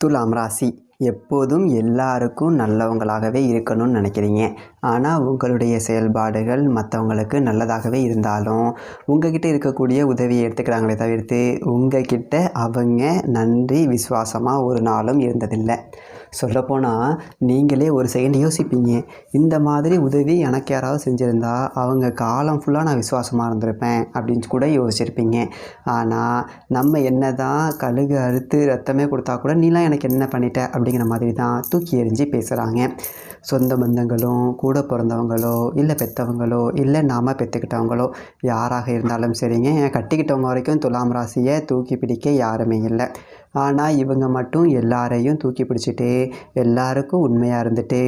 துலாம் ராசி எப்போதும் எல்லாருக்கும் நல்லவங்களாகவே இருக்கணும்னு நினைக்கிறீங்க. ஆனால் உங்களுடைய செயல்பாடுகள் மற்றவங்களுக்கு நல்லதாகவே இருந்தாலும் உங்ககிட்ட இருக்கக்கூடிய உதவியை எடுத்துக்கிறாங்களே தவிர்த்து உங்ககிட்ட அவங்க நன்றி விசுவாசமாக ஒரு நாளும் இருந்ததில்லை. சொல்லப்போனால் நீங்களே ஒரு செகண்ட் யோசிப்பீங்க. இந்த மாதிரி உதவி எனக்கு யாராவது செஞ்சுருந்தா அவங்க காலம் ஃபுல்லாக நான் விசுவாசமாக இருந்திருப்பேன் அப்படின்னு கூட யோசிச்சிருப்பீங்க. ஆனால் நம்ம என்ன தான் கழுகு அறுத்து ரத்தமே கொடுத்தா கூட நீலாம் எனக்கு என்ன பண்ணிட்ட? அப்படி அப்படிங்கிற மாதிரி தான் தூக்கி எறிஞ்சு பேசுகிறாங்க சொந்த பந்தங்களும் கூட பிறந்தவங்களோ இல்லை பெற்றவங்களோ இல்லை நாம் பெற்றுக்கிட்டவங்களோ யாராக இருந்தாலும் சரிங்க. கட்டிக்கிட்டவங்க வரைக்கும் துலாம் ராசியை தூக்கி பிடிக்க யாருமே இல்லை. ஆனால் இவங்க மட்டும் எல்லாரையும் தூக்கி பிடிச்சிட்டு எல்லாருக்கும் உண்மையாக இருந்துட்டு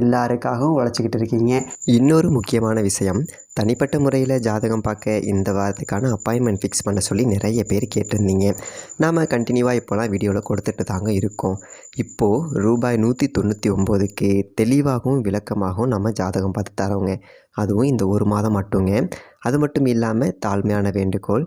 எல்லாருக்காகவும் உழைச்சிக்கிட்டு இருக்கீங்க. இன்னொரு முக்கியமான விஷயம் தனிப்பட்ட முறையில் ஜாதகம் பார்க்க இந்த வாரத்துக்கான அப்பாயின்மெண்ட் ஃபிக்ஸ் பண்ண சொல்லி நிறைய பேர் கேட்டிருந்தீங்க. நாம் கண்டினியூவாக இப்போலாம் வீடியோவில் கொடுத்துட்டு தாங்க இருக்கோம். இப்போது ரூபாய் நூற்றி தொண்ணூற்றி ஒம்போதுக்கு தெளிவாகவும் விளக்கமாகவும் நம்ம ஜாதகம் பார்த்து தரோங்க. அதுவும் இந்த ஒரு மாதம் மட்டுங்க. அது மட்டும் இல்லாமல் தாழ்மையான வேண்டுகோள்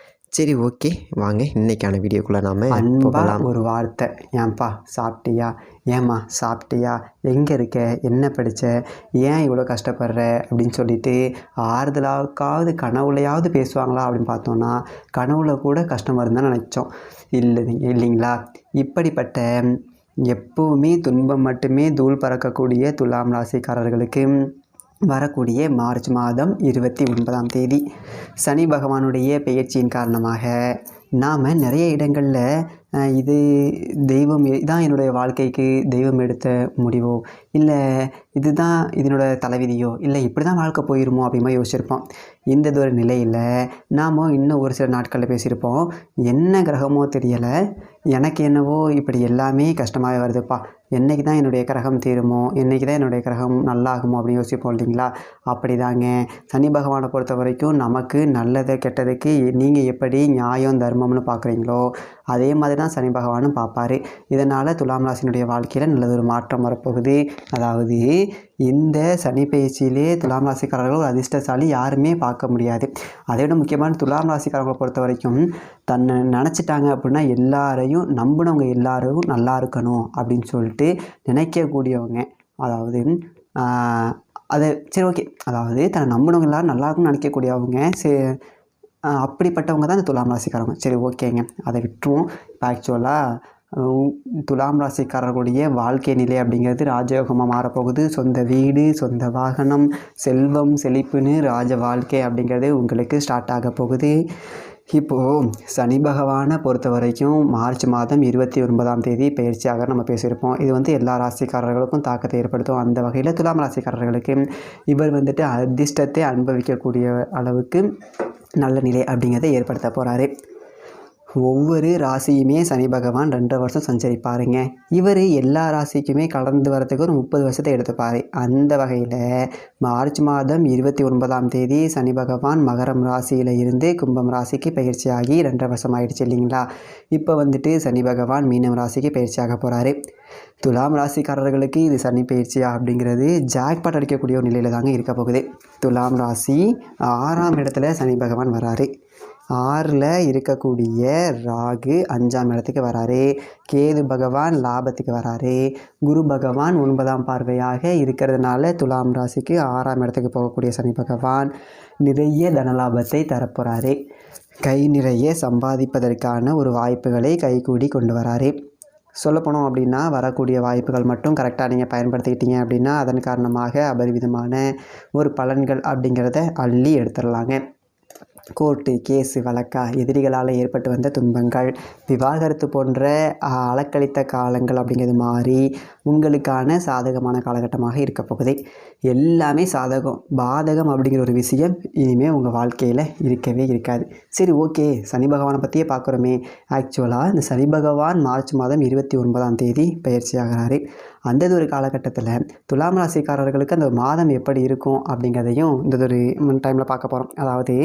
சரி ஓகே. வாங்க இன்றைக்கான வீடியோக்குள்ளே நாம் அன்பா போகலாம். ஒரு வார்த்தை. ஏன்பா சாப்பிட்டியா? ஏம்மா சாப்பிட்டியா? எங்கே இருக்க? என்ன படித்த ஏன் இவ்வளோ கஷ்டப்படுற? அப்படின்னு சொல்லிட்டு ஆறுதலாக்காவது கனவுலையாவது பேசுவாங்களா அப்படின்னு பார்த்தோன்னா கனவுல கூட கஷ்டம் வருதுன்னு நினச்சோம். இல்லை இல்லைங்களா? இப்படிப்பட்ட எப்பவுமே துன்பம் மட்டுமே தூள் பறக்கக்கூடிய துலாம் ராசிக்காரர்களுக்கு வரக்கூடிய மார்ச் மாதம் இருபத்தி ஒன்பதாம் தேதி சனி பகவானுடைய பெயர்ச்சியின் காரணமாக நாம் நிறைய இடங்களில் இது தெய்வம் இதான் என்னுடைய வாழ்க்கைக்கு தெய்வம் எடுத்த முடிவோ? இல்லை இதுதான் இதனோட தலைவிதியோ? இல்லை இப்படி தான் வாழ்க்கை போயிருமோ? அப்படிமா யோசிச்சிருப்போம். இந்த ஒரு நிலையில் நாம் இன்னும் ஒரு சில நாட்களில் பேசியிருப்போம். என்ன கிரகமோ தெரியலை. எனக்கு என்னவோ இப்படி எல்லாமே கஷ்டமாகவே வருதுப்பா. என்னைக்கு தான் என்னுடைய கிரகம் தீருமோ? என்னைக்கு தான் என்னுடைய கிரகம் நல்லாகுமோ? அப்படின்னு யோசிப்போம் இல்லைங்களா? அப்படி தாங்க சனி பகவானை பொறுத்த வரைக்கும் நமக்கு நல்லது கெட்டதுக்கு நீங்கள் எப்படி நியாயம் தர்மம்னு பார்க்குறீங்களோ அதே மாதிரி தான் சனி பகவானும் பார்ப்பாரு. இதனால் துலாம் ராசினுடைய வாழ்க்கையில் நல்லது ஒரு மாற்றம் வரப்போகுது. அதாவது இந்த சனி பயிற்சியிலே துலாம் ராசிக்காரர்கள் ஒரு அதிர்ஷ்டசாலி யாருமே பார்க்க முடியாது. அதை விட முக்கியமான துலாம் ராசிக்காரர்களை பொறுத்த வரைக்கும் தன்னை நினச்சிட்டாங்க அப்படின்னா எல்லாரையும் நம்பினவங்க எல்லாரும் நல்லா இருக்கணும் அப்படின்னு சொல்லிட்டு நினைக்கக்கூடியவங்க. அதாவது அது சரி ஓகே. அதாவது தன்னை நம்பினவங்க எல்லோரும் நல்லா இருக்கும்னு நினைக்கக்கூடியவங்க சே அப்படிப்பட்டவங்க தான் இந்த துலாம் ராசிக்காரங்க சரி ஓகேங்க. அதை விட்டுருவோம். இப்போ ஆக்சுவலாக துலாம் ராசிக்காரர்களுடைய வாழ்க்கை நிலை அப்படிங்கிறது ராஜயோகமாக மாறப்போகுது. சொந்த வீடு சொந்த வாகனம் செல்வம் செழிப்புன்னு ராஜ வாழ்க்கை அப்படிங்கிறது உங்களுக்கு ஸ்டார்ட் ஆக போகுது. இப்போது சனி பகவானை பொறுத்த வரைக்கும் மார்ச் மாதம் இருபத்தி ஒன்பதாம் தேதி பயிற்சியாக நம்ம பேசியிருப்போம். இது வந்து எல்லா ராசிக்காரர்களுக்கும் தாக்கத்தை ஏற்படுத்தும். அந்த வகையில் துலாம் ராசிக்காரர்களுக்கு இவர் வந்துட்டு அதிர்ஷ்டத்தை அனுபவிக்கக்கூடிய அளவுக்கு நல்ல நிலை அப்படிங்கிறத ஏற்படுத்த போகிறாரு ஒவ்வொரு ராசியுமே சனி பகவான் ரெண்டரை வருஷம் சஞ்சரிப்பாருங்க. இவர் எல்லா ராசிக்குமே கடந்து வரதுக்கு ஒரு முப்பது வருஷத்தை எடுத்துப்பார். அந்த வகையில் மார்ச் மாதம் இருபத்தி ஒன்பதாம் தேதி சனி பகவான் மகரம் ராசியில் இருந்து கும்பம் ராசிக்கு பயிற்சியாகி ரெண்டரை வருஷம் ஆயிடுச்சு இல்லைங்களா? இப்போ வந்துட்டு சனி பகவான் மீனம் ராசிக்கு பயிற்சியாக போகிறாரு துலாம் ராசிக்காரர்களுக்கு இது சனி பயிற்சியா அப்படிங்கிறது ஜாக்பாட் அடிக்கக்கூடிய ஒரு நிலையில் தாங்க இருக்க போகுது. துலாம் ராசி ஆறாம் இடத்துல சனி பகவான் வராரு. ஆறில் இருக்கக்கூடிய ராகு அஞ்சாம் இடத்துக்கு வராரு. கேது பகவான் லாபத்துக்கு வராரு. குரு பகவான் ஒன்பதாம் பார்வையாக இருக்கிறதுனால துலாம் ராசிக்கு ஆறாம் இடத்துக்கு போகக்கூடிய சனி பகவான் நிறைய தனலாபத்தை தரப்போகிறாரு கை நிறைய சம்பாதிப்பதற்கான ஒரு வாய்ப்புகளை கைகூடி கொண்டு வராரு. சொல்லப்போனோம் அப்படின்னா வரக்கூடிய வாய்ப்புகள் மட்டும் கரெக்டாக நீங்கள் பயன்படுத்திக்கிட்டீங்க அப்படின்னா அதன் காரணமாக அபரிவிதமான ஒரு பலன்கள் அப்படிங்கிறத அள்ளி எடுத்துடலாங்க. கோர்ட்டு கேஸு வழக்கா எதிரிகளால் ஏற்பட்டு வந்த துன்பங்கள் விவாகரத்து போன்ற அலக்கழித்த காலங்கள் அப்படிங்கிறது மாறி உங்களுக்கான சாதகமான காலகட்டமாக இருக்க போகுது. எல்லாமே சாதகம் பாதகம் அப்படிங்கிற ஒரு விஷயம் இனிமேல் உங்கள் வாழ்க்கையில் இருக்கவே இருக்காது. சரி ஓகே. சனி பகவானை பற்றியே பார்க்குறோமே ஆக்சுவலாக இந்த சனி பகவான் மார்ச் மாதம் இருபத்தி ஒன்பதாம் தேதி பயிற்சி ஆகிறாரு அந்த ஒரு காலகட்டத்தில் துலாம் ராசிக்காரர்களுக்கு அந்த மாதம் எப்படி இருக்கும் அப்படிங்கிறதையும் இந்த ஒரு டைமில் பார்க்க போகிறோம் அதாவது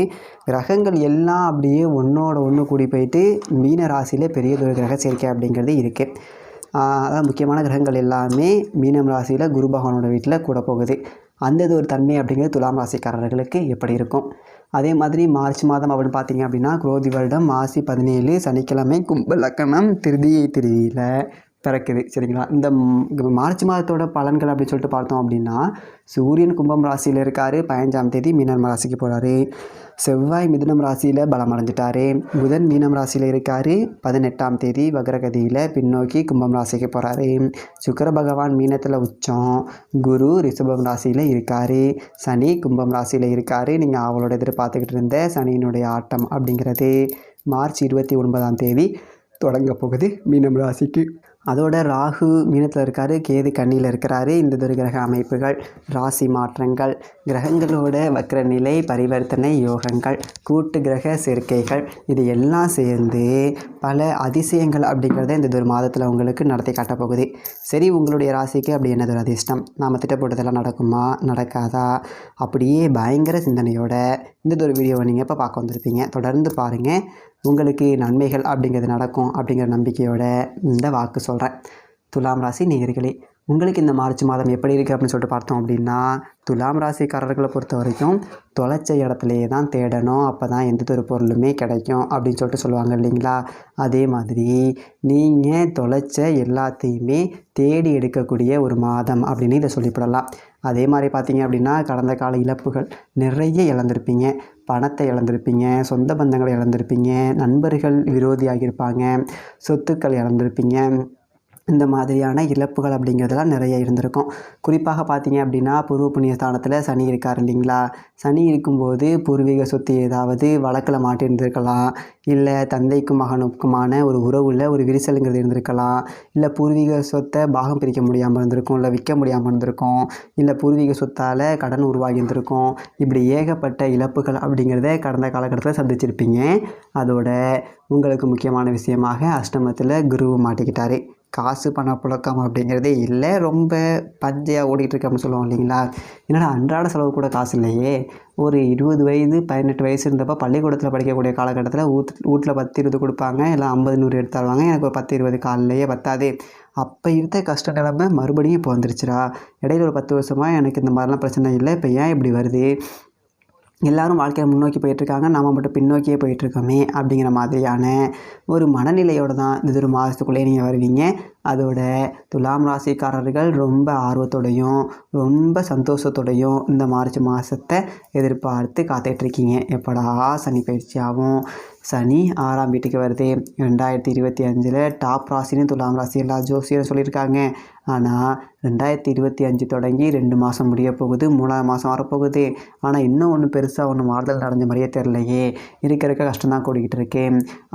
கிரகங்கள் எல்லாம் அப்படியே ஒன்றோட ஒன்று கூடி போயிட்டு மீன ராசியில் பெரியதொரு கிரக சேர்க்கை அப்படிங்கிறது இருக்குது அதான் முக்கியமான கிரகங்கள் எல்லாமே மீனம் ராசியில் குரு பகவானோட வீட்டில் கூட போகுது. அந்த இது ஒரு தன்மை அப்படிங்கிறது துலாம் ராசிக்காரர்களுக்கு எப்படி இருக்கும்? அதே மாதிரி மார்ச் மாதம் அப்படின்னு பார்த்தீங்க அப்படின்னா குரோதி வருடம் மாசி பதினேழு சனிக்கிழமை கும்ப லக்கணம் திருதியை திருதியில். பிறக்குது சரிங்களா? இந்த மார்ச் மாதத்தோட பலன்கள் அப்படின்னு சொல்லிட்டு பார்த்தோம் அப்படின்னா சூரியன் கும்பம் ராசியில் இருக்கார். பதினஞ்சாம் தேதி மீனம் ராசிக்கு போகிறாரு செவ்வாய் மிதுனம் ராசியில் பலம் அடைஞ்சிட்டாரு. புதன் மீனம் ராசியில் இருக்கார். பதினெட்டாம் தேதி வக்ரகதியில் பின்னோக்கி கும்பம் ராசிக்கு போகிறாரு சுக்கர பகவான் மீனத்தில் உச்சம். குரு ரிஷபம் ராசியில் இருக்கார். சனி கும்பம் ராசியில் இருக்கார். நீங்கள் அவளோட எதிர்பார்த்துக்கிட்டு இருந்த சனியினுடைய ஆட்டம் அப்படிங்கிறது மார்ச் இருபத்தி ஒன்பதாம் தேதி தொடங்க போகுது மீனம் ராசிக்கு. அதோட ராகு மீனத்தில் இருக்கார் கேது கண்ணியில் இருக்கிறாரு. இந்த துர்கிரக அமைப்புகள் ராசி மாற்றங்கள் கிரகங்களோட வக்ர நிலை பரிவர்த்தனை யோகங்கள் கூட்டு கிரக சேர்க்கைகள் இது எல்லாம் சேர்ந்து பல அதிசயங்கள் அப்படிங்கிறத இந்த ஒரு மாதத்தில் உங்களுக்கு நடத்தி காட்டப்போகுது சரி உங்களுடைய ராசிக்கு அப்படி என்னது ஒரு அதிர்ஷ்டம்? நாம் திட்டப்பட்டதெல்லாம் நடக்குமா? நடக்காதா? அப்படியே பயங்கர சிந்தனையோட இந்த ஒரு வீடியோவை நீங்கள் இப்போ பார்க்க வந்திருப்பீங்க? தொடர்ந்து பாருங்கள் உங்களுக்கு நன்மைகள் அப்படிங்கிறது நடக்கும் அப்படிங்கிற நம்பிக்கையோட இந்த வாக்கு சொல்கிறேன் துலாம் ராசி நேர்களே உங்களுக்கு இந்த மார்ச் மாதம் எப்படி இருக்குது அப்படின்னு சொல்லிட்டு பார்த்தோம் அப்படின்னா துலாம் ராசிக்காரர்களை பொறுத்த வரைக்கும் தொலைச்ச இடத்துலையே தான் தேடணும். அப்போ தான் எந்த ஒரு பொருளுமே கிடைக்கும் அப்படின்னு சொல்லிட்டு சொல்லுவாங்க இல்லைங்களா? அதே மாதிரி நீங்கள் தொலைச்ச எல்லாத்தையுமே தேடி எடுக்கக்கூடிய ஒரு மாதம் அப்படின்னு இதை சொல்லிவிடலாம். அதே மாதிரி பார்த்தீங்க அப்படின்னா கடந்த கால இழப்புகள் நிறைய இழந்திருப்பீங்க. பணத்தை இழந்திருப்பீங்க சொந்த பந்தங்களை இழந்திருப்பீங்க நண்பர்கள் விரோதியாகியிருப்பாங்க சொத்துக்கள் இழந்திருப்பீங்க இந்த மாதிரியான இழப்புகள் அப்படிங்கிறதெல்லாம் நிறைய இருந்திருக்கும். குறிப்பாக பார்த்தீங்க அப்படின்னா பூர்வ புண்ணிய ஸ்தானத்தில் சனி இருக்கார் இல்லைங்களா? சனி இருக்கும்போது பூர்வீக சொத்து ஏதாவது வழக்கில் மாட்டியிருந்திருக்கலாம் இல்லை தந்தைக்கும் மகனுக்குமான ஒரு உறவுல ஒரு விரிசலுங்கிறது இருந்திருக்கலாம். இல்லை பூர்வீக சொத்தை பாகம் பிரிக்க முடியாமல் இருந்திருக்கும் இல்லை விற்க முடியாமல் இருந்திருக்கும். இல்லை பூர்வீக சொத்தால் கடன் உருவாகி இருந்திருக்கும். இப்படி ஏகப்பட்ட இழப்புகள் அப்படிங்கிறத கடந்த காலகட்டத்தில் சந்திச்சிருப்பீங்க. அதோட உங்களுக்கு முக்கியமான விஷயமாக அஷ்டமத்தில் குருவை மாட்டிக்கிட்டாரு. காசு பணப்புழக்கம் அப்படிங்கிறதே இல்லை. ரொம்ப பஞ்சையாக ஓடிட்டுருக்கு அப்படின்னு சொல்லுவோம் இல்லைங்களா? என்னடா அன்றாட செலவு கூட காசு இல்லையே. ஒரு இருபது வயது பதினெட்டு வயசு இருந்தப்போ பள்ளிக்கூடத்தில் படிக்கக்கூடிய காலகட்டத்தில் ஊத் வீட்டில் பத்து இருபது கொடுப்பாங்க. இல்லை ஐம்பது நூறு எடுத்து தருவாங்க எனக்கு ஒரு பத்து இருபது காலையிலேயே பத்தாது. அப்போ இருந்த கஷ்ட நிலைமை மறுபடியும் இப்போ வந்துருச்சுடா. இடையில ஒரு பத்து வருஷமாக எனக்கு இந்த மாதிரிலாம் பிரச்சனை இல்லை. இப்போ ஏன் இப்படி வருது? எல்லாரும் வாழ்க்கையில் முன்னோக்கி போயிட்டுருக்காங்க. நாம் மட்டும் பின்னோக்கியே போயிட்டுருக்கோமே அப்படிங்கிற மாதிரியான ஒரு மனநிலையோடு தான் இந்த ஒரு மாதத்துக்குள்ளே நீங்கள் வருவீங்க. அதோட துலாம் ராசிக்காரர்கள் ரொம்ப ஆர்வத்தோடையும் ரொம்ப சந்தோஷத்தோடையும் இந்த மார்ச் மாதத்தை எதிர்பார்த்து காத்துட்ருக்கீங்க எப்படா சனி பயிற்சி ஆகும். சனி ஆறாம் வீட்டுக்கு வருது. ரெண்டாயிரத்தி இருபத்தி அஞ்சில் டாப் ராசின்னு துலாம் ராசி எல்லா ஜோசியரும் சொல்லியிருக்காங்க. ஆனால் ரெண்டாயிரத்தி இருபத்தி அஞ்சு தொடங்கி ரெண்டு மாதம் முடிய போகுது. மூணாவது மாதம் வரப்போகுது. ஆனால் இன்னும் ஒன்று பெருசாக ஒன்று மாறுதல் நடந்த மாதிரியே தெரிலையே இருக்க இருக்க கஷ்டம் தான் கூடிக்கிட்டு இருக்கு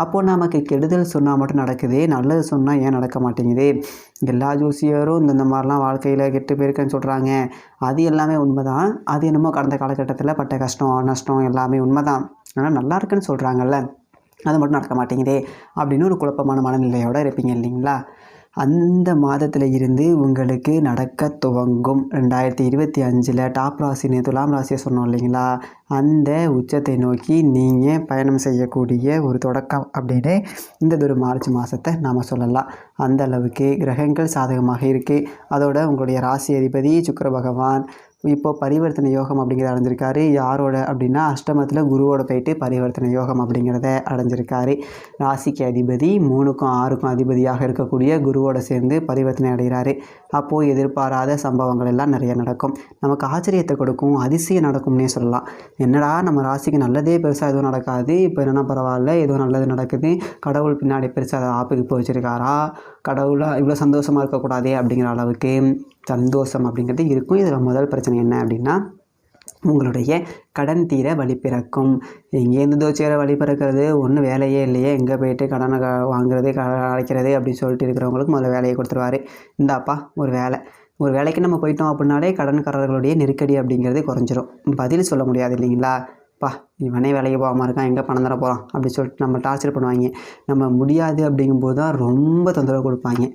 அப்போது நமக்கு கெடுதல் சொன்னால் மட்டும் நடக்குது. நல்லது சொன்னால் ஏன் நடக்க மாட்டேங்குது? எல்லா ஜோசியரும் இந்த இந்த மாதிரிலாம் வாழ்க்கையில் கெட்டு போயிருக்கேன்னு சொல்கிறாங்க அது எல்லாமே உண்மை தான் அது என்னமோ கடந்த காலகட்டத்தில் பட்ட கஷ்டம் நஷ்டம் எல்லாமே உண்மை தான் ஆனால் நல்லா இருக்குன்னு சொல்கிறாங்கல்ல அது மட்டும் நடக்க மாட்டேங்குதே அப்படின்னு ஒரு குழப்பமான மனநிலையோடு இருப்பீங்க இல்லைங்களா? அந்த மாதத்தில் இருந்து உங்களுக்கு நடக்க துவங்கும். ரெண்டாயிரத்தி இருபத்தி அஞ்சில் டாப் ராசின்னு துலாம் ராசியை சொன்னோம் இல்லைங்களா? அந்த உச்சத்தை நோக்கி நீங்கள் பயணம் செய்யக்கூடிய ஒரு தொடக்கம் அப்படின்னு இந்த ஒரு மார்ச் மாதத்தை நாம் சொல்லலாம். அந்த அளவுக்கு கிரகங்கள் சாதகமாக இருக்குது அதோட உங்களுடைய ராசி அதிபதி சுக்கர பகவான் இப்போ பரிவர்த்தனை யோகம் அப்படிங்கிறத அடைஞ்சிருக்காரு. யாரோட அப்படின்னா அஷ்டமத்தில் குருவோட போயிட்டு பரிவர்த்தனை யோகம் அப்படிங்கிறத அடைஞ்சிருக்காரு. ராசிக்கு அதிபதி மூணுக்கும் ஆறுக்கும் அதிபதியாக இருக்கக்கூடிய குருவோட சேர்ந்து பரிவர்த்தனை அடைகிறாரு. அப்போது எதிர்பாராத சம்பவங்கள் எல்லாம் நிறைய நடக்கும். நமக்கு ஆச்சரியத்தை கொடுக்கும் அதிசயம் நடக்கும்னே சொல்லலாம். என்னடா நம்ம ராசிக்கு நல்லதே பெருசாக எதுவும் நடக்காது. இப்போ என்னென்னா பரவாயில்ல ஏதோ நல்லது நடக்குது. கடவுள் பின்னாடி பெருசாக ஆப்புக்கு போய் வச்சுருக்காரா? கடவுளாக இவ்வளோ சந்தோஷமாக இருக்கக்கூடாதே அப்படிங்கிற அளவுக்கு சந்தோஷம் அப்படிங்கிறது இருக்கும். இதில் முதல் பிரச்சனை என்ன அப்படின்னா உங்களுடைய கடன் தீர வழி பிறக்கும். எங்கேருந்து தோச்சிக்கிற வழி பிறக்கிறது ஒன்றும் வேலையே இல்லையே எங்கே போயிட்டு கடனை க வாங்குறது க அடைக்கிறது அப்படின்னு சொல்லிட்டு இருக்கிறவங்களுக்கு முதல்ல வேலையை கொடுத்துருவாரு. இந்தாப்பா ஒரு வேலை. ஒரு வேலைக்கு நம்ம போயிட்டோம் அப்படின்னாலே கடன்காரர்களுடைய நெருக்கடி அப்படிங்கிறது குறைஞ்சிரும். பதில் சொல்ல முடியாது இல்லைங்களா? பா இவனே வேலைக்கு போகாமல் இருக்கான் எங்கே பணம் தர போகிறான் அப்படி சொல்லிட்டு நம்ம டார்ச்சர் பண்ணுவாங்க. நம்ம முடியாது அப்படிங்கும்போது தான் ரொம்ப தொந்தரவு கொடுப்பாங்க.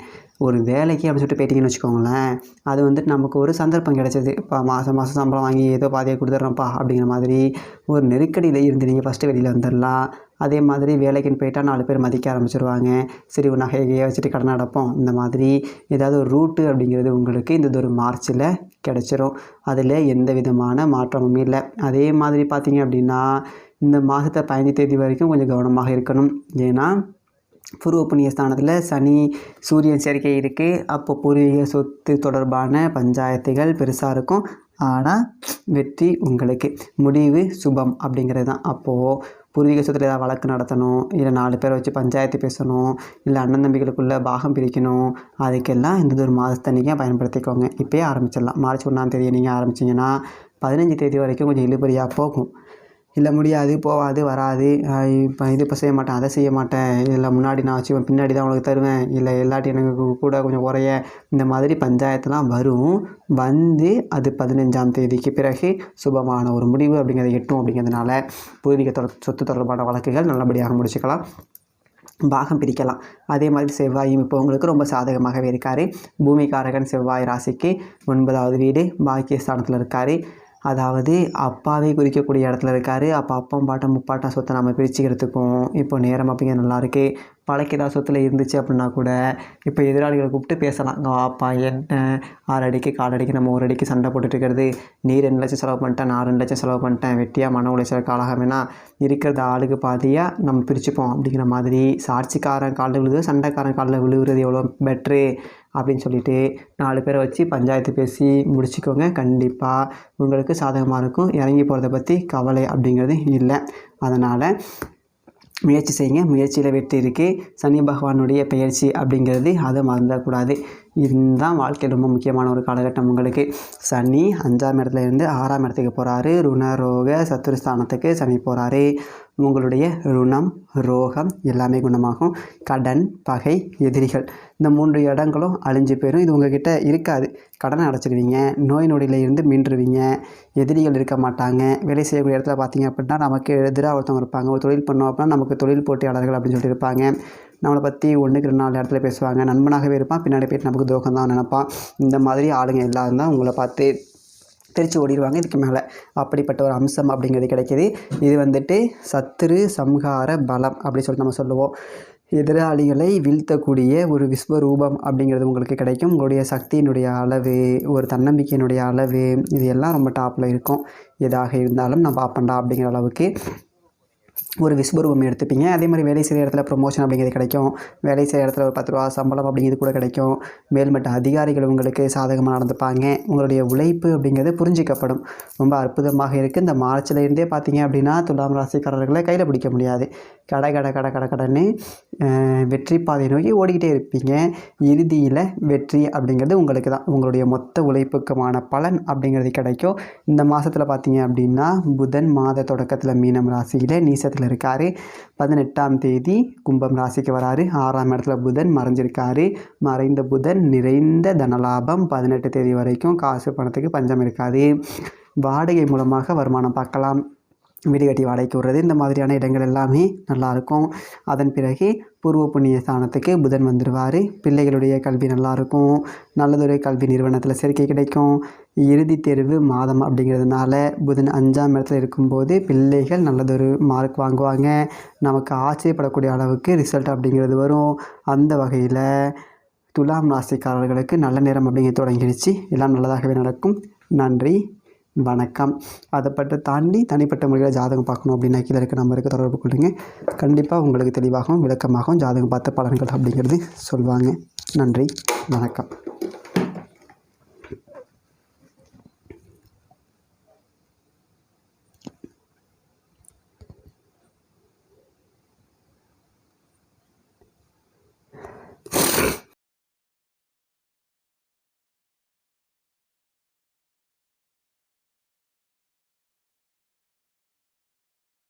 ஒரு வேலைக்கு அப்படின்னு சொல்லிட்டு போயிட்டீங்கன்னு வச்சுக்கோங்களேன் அது வந்துட்டு நமக்கு ஒரு சந்தர்ப்பம் கிடைச்சது. இப்போ மாதம் மாதம் சம்பளம் வாங்கி ஏதோ பாதையை கொடுத்துட்றோம்ப்பா அப்படிங்கிற மாதிரி ஒரு நெருக்கடியில் இருந்து நீங்கள் ஃபஸ்ட்டு வெளியில் வந்துடலாம். அதே மாதிரி வேலைக்குன்னு போயிட்டால் நாலு பேர் மதிக்க ஆரம்பிச்சிருவாங்க. சரி ஒரு நகையை வச்சுட்டு கடன் அடைப்போம். இந்த மாதிரி ஏதாவது ஒரு ரூட்டு அப்படிங்கிறது உங்களுக்கு இந்த ஒரு மார்ச்சில் கிடச்சிரும். அதில் எந்த விதமான மாற்றமும் இல்லை. அதே மாதிரி பார்த்தீங்க அப்படின்னா இந்த மாதத்தை பதினஞ்சு தேதி வரைக்கும் கொஞ்சம் கவனமாக இருக்கணும். ஏன்னா பூர்வ புண்ணிய ஸ்தானத்தில் சனி சூரியன் சேர்க்கை இருக்குது அப்போ பூர்வீக சொத்து தொடர்பான பஞ்சாயத்துகள் பெருசாக இருக்கும். ஆனால் வெற்றி உங்களுக்கு. முடிவு சுபம் அப்படிங்கிறது தான். அப்போது பூர்வீக சொத்தில் ஏதாவது வழக்கு நடத்தணும் இல்லை நாலு பேரை வச்சு பஞ்சாயத்து பேசணும் இல்லை அண்ணன் தம்பிகளுக்குள்ளே பாகம் பிரிக்கணும் அதுக்கெல்லாம் இந்த ஒரு மாதத்தன்னைக்கே பயன்படுத்திக்கோங்க. இப்போயே ஆரம்பிச்சிடலாம். மார்ச் ஒன்றாம் தேதியை நீங்கள் ஆரம்பிச்சிங்கன்னா பதினஞ்சு தேதி வரைக்கும் கொஞ்சம் இழுபறியாக போகும். இல்லை முடியாது போகாது வராது. இப்போ இது இப்போ செய்ய மாட்டேன் அதை செய்ய மாட்டேன். இல்லை முன்னாடி நான் வச்சுக்குவேன் பின்னாடி தான் உனக்கு தருவேன். இல்லை இல்லாட்டி எனக்கு கூட கொஞ்சம் குறைய. இந்த மாதிரி பஞ்சாயத்துலாம் வரும். வந்து அது பதினஞ்சாம் தேதிக்கு பிறகு சுபமான ஒரு முடிவு அப்படிங்கிறத எட்டும் அப்படிங்கிறதுனால பூர்வீக தொடர் சொத்து தொடர்பான வழக்குகள் நல்லபடியாக முடிச்சுக்கலாம். பாகம் பிரிக்கலாம். அதே மாதிரி செவ்வாயும் இப்போ உங்களுக்கு ரொம்ப சாதகமாகவே இருக்கார். பூமிகாரகன் செவ்வாய் ராசிக்கு ஒன்பதாவது வீடு பாக்கியஸ்தானத்தில் இருக்கார். அதாவது அப்பாவே குறிக்கக்கூடிய இடத்துல இருக்கார். அப்போ அப்பம் பாட்டம் முப்பாட்டம் சொத்தை நம்ம பிரிச்சுக்கிறதுக்கும் இப்போ நேரம் அப்படிங்க நல்லாயிருக்கு பழக்க பழக்கிதா சொத்தில் இருந்துச்சு அப்படின்னா கூட இப்போ எதிராளிகளை கூப்பிட்டு பேசலாம். அப்பா என்ன? ஆறு அடிக்கு கால் அடிக்கு நம்ம ஒரு அடிக்கு சண்டை போட்டுட்டு இருக்கிறது. நீ ரெண்டு லட்சம் செலவு பண்ணிட்டேன் நான் ரெண்டு லட்சம் செலவு பண்ணிட்டேன். வெட்டியாக மன உளைச்சலுக்கு ஆளாக இருக்கிறத ஆளுக்கு பாதியாக நம்ம பிரிச்சுப்போம். அப்படிங்கிற மாதிரி சாட்சிக்காரன் காலில் விழுது சண்டைக்காரன் காலில் விழுகிறது எவ்வளோ பெட்ரு அப்படின்னு சொல்லிட்டு நாலு பேரை வச்சு பஞ்சாயத்து பேசி முடிச்சுக்கோங்க. கண்டிப்பாக உங்களுக்கு சாதகமாக இருக்கும். இறங்கி போகிறத பற்றி கவலை அப்படிங்கிறது இல்லை. அதனால் முயற்சி செய்யுங்க. முயற்சியில் வெற்றி இருக்குது சனி பகவானுடைய பெயர்ச்சி அப்படிங்கிறது அதை மறந்துடக்கூடாது இதுதான் வாழ்க்கையில் ரொம்ப முக்கியமான ஒரு காலகட்டம் உங்களுக்கு. சனி அஞ்சாம் இடத்துல இருந்து ஆறாம் இடத்துக்கு போகிறாரு ருணரோக சத்துருஸ்தானத்துக்கு சனி போகிறாரு உங்களுடைய ருணம் ரோகம் எல்லாமே குணமாகும். கடன் பகை எதிரிகள். இந்த மூன்று இடங்களும் அழிஞ்சு போயிடும் இது உங்ககிட்ட இருக்காது. கடனை அடைச்சிடுவீங்க நோய் நொடியில் இருந்து மீண்டுருவீங்க. எதிரிகள் இருக்க மாட்டாங்க. வேலை செய்யக்கூடிய இடத்துல பார்த்தீங்க அப்படின்னா நமக்கு எதிராக ஒருத்தவங்க இருப்பாங்க. ஒரு தொழில் பண்ணோம் அப்படின்னா நமக்கு தொழில் போட்டியாளர்கள் அப்படின்னு சொல்லிட்டு இருப்பாங்க. நம்மளை பற்றி ஒன்றுக்கு ரெண்டு நாலு இடத்துல பேசுவாங்க. நண்பனாகவே இருப்பான். பின்னாடி போயிட்டு நமக்கு துரோகம் தான் நினைப்பான். இந்த மாதிரி ஆளுங்க எல்லாரும் தான் உங்களை பார்த்து தெரிச்சு ஓடிடுவாங்க. இதுக்கு மேலே அப்படிப்பட்ட ஒரு அம்சம் அப்படிங்கிறது கிடைக்கிது. இது வந்துட்டு சத்துரு சம்ஹார பலம் அப்படி சொல்லிட்டு நம்ம சொல்லுவோம். எதிராளிகளை வீழ்த்தக்கூடிய ஒரு விஸ்வரூபம் அப்படிங்கிறது உங்களுக்கு கிடைக்கும். உங்களுடைய சக்தியினுடைய அளவு ஒரு தன்னம்பிக்கையினுடைய அளவு இது எல்லாம் ரொம்ப டாப்பில் இருக்கும். எதாக இருந்தாலும் நான் பார்ப்பேன்டா அப்படிங்கிற அளவுக்கு. ஒரு விஸ்வரூபம் எடுத்துப்பீங்க. அதே மாதிரி வேலை செய்கிற இடத்துல ப்ரொமோஷன் அப்படிங்கிறது கிடைக்கும். வேலை செய்கிற இடத்துல ஒரு பத்து ரூபா சம்பளம் அப்படிங்கிறது கூட கிடைக்கும். மேல்மட்ட அதிகாரிகள் உங்களுக்கு சாதகமாக நடந்துப்பாங்க. உங்களுடைய உழைப்பு அப்படிங்கிறது புரிஞ்சிக்கப்படும். ரொம்ப அற்புதமாக இருக்குது இந்த மார்ச்லேருந்தே பார்த்தீங்க அப்படின்னா துலாம் ராசிக்காரர்களை கையில் பிடிக்க முடியாது. கடை கடை கடை கடை கடைன்னு வெற்றி பாதை நோக்கி ஓடிக்கிட்டே இருப்பீங்க. இறுதியில் வெற்றி அப்படிங்கிறது உங்களுக்கு தான். உங்களுடைய மொத்த உழைப்புக்குமான பலன் அப்படிங்கிறது கிடைக்கும். இந்த மாதத்தில் பார்த்தீங்க அப்படின்னா புதன் மாத தொடக்கத்தில் மீனம் ராசியில் நீசத்தில் இருக்கார் பதினெட்டாம் தேதி கும்பம் ராசிக்கு வராரு. ஆறாம் இடத்துல புதன் மறைஞ்சிருக்காரு. மறைந்த புதன் நிறைந்த தனலாபம் பதினெட்டு தேதி வரைக்கும் காசு பணத்துக்கு பஞ்சம் இருக்காது. வாடகை மூலமாக வருமானம் பார்க்கலாம். வீடு கட்டி வாடகைக்கு விடுறது இந்த மாதிரியான இடங்கள் எல்லாமே நல்லாயிருக்கும் அதன் பிறகு பூர்வ புண்ணிய ஸ்தானத்துக்கு புதன் வந்துடுவார் பிள்ளைகளுடைய கல்வி நல்லாயிருக்கும் நல்லதொரு கல்வி நிறுவனத்தில் சேர்க்கை கிடைக்கும். இறுதித் தேர்வு மாதம் அப்படிங்கிறதுனால புதன் அஞ்சாம் இடத்துல இருக்கும்போது பிள்ளைகள் நல்லதொரு மார்க் வாங்குவாங்க. நமக்கு ஆச்சரியப்படக்கூடிய அளவுக்கு ரிசல்ட் அப்படிங்கிறது வரும். அந்த வகையில் துலாம் ராசிக்காரர்களுக்கு நல்ல நேரம் அப்படிங்கிறது தொடங்கிடுச்சு. எல்லாம் நல்லதாகவே நடக்கும். நன்றி வணக்கம். அதை பற்றி தாண்டி தனிப்பட்ட முறையில் ஜாதகம் பார்க்கணும் அப்படின்னா கீழே இருக்க நம்பருக்கு தொடர்பு கொள்ளுங்க. கண்டிப்பாக உங்களுக்கு தெளிவாகவும் விளக்கமாகவும் ஜாதகம் பார்த்த பலன்கள் அப்படிங்கிறது சொல்லுவாங்க நன்றி வணக்கம்.